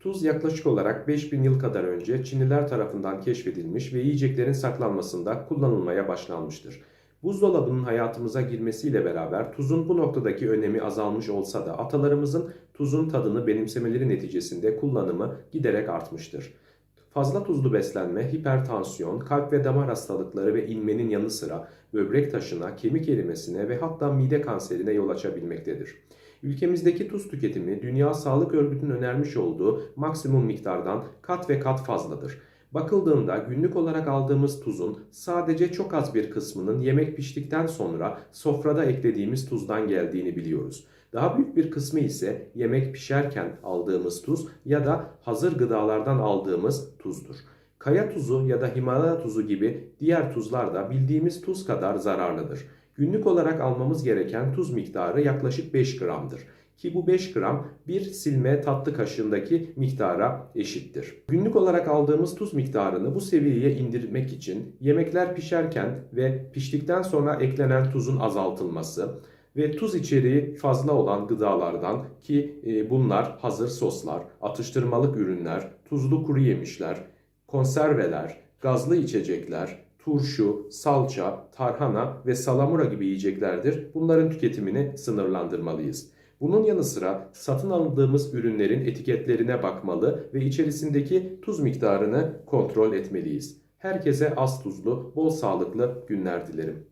Tuz yaklaşık olarak 5000 yıl kadar önce Çinliler tarafından keşfedilmiş ve yiyeceklerin saklanmasında kullanılmaya başlanmıştır. Buzdolabının hayatımıza girmesiyle beraber tuzun bu noktadaki önemi azalmış olsa da atalarımızın tuzun tadını benimsemeleri neticesinde kullanımı giderek artmıştır. Fazla tuzlu beslenme, hipertansiyon, kalp ve damar hastalıkları ve inmenin yanı sıra böbrek taşına, kemik erimesine ve hatta mide kanserine yol açabilmektedir. Ülkemizdeki tuz tüketimi Dünya Sağlık Örgütü'nün önermiş olduğu maksimum miktardan kat ve kat fazladır. Bakıldığında günlük olarak aldığımız tuzun sadece çok az bir kısmının yemek piştikten sonra sofrada eklediğimiz tuzdan geldiğini biliyoruz. Daha büyük bir kısmı ise yemek pişerken aldığımız tuz ya da hazır gıdalardan aldığımız tuzdur. Kaya tuzu ya da Himalaya tuzu gibi diğer tuzlar da bildiğimiz tuz kadar zararlıdır. Günlük olarak almamız gereken tuz miktarı yaklaşık 5 gramdır. Ki bu 5 gram bir silme tatlı kaşığındaki miktara eşittir. Günlük olarak aldığımız tuz miktarını bu seviyeye indirmek için yemekler pişerken ve piştikten sonra eklenen tuzun azaltılması ve tuz içeriği fazla olan gıdalardan ki e, bunlar hazır soslar, atıştırmalık ürünler, tuzlu kuru yemişler, konserveler, gazlı içecekler, turşu, salça, tarhana ve salamura gibi yiyeceklerdir. Bunların tüketimini sınırlandırmalıyız. Bunun yanı sıra satın aldığımız ürünlerin etiketlerine bakmalı ve içerisindeki tuz miktarını kontrol etmeliyiz. Herkese az tuzlu, bol sağlıklı günler dilerim.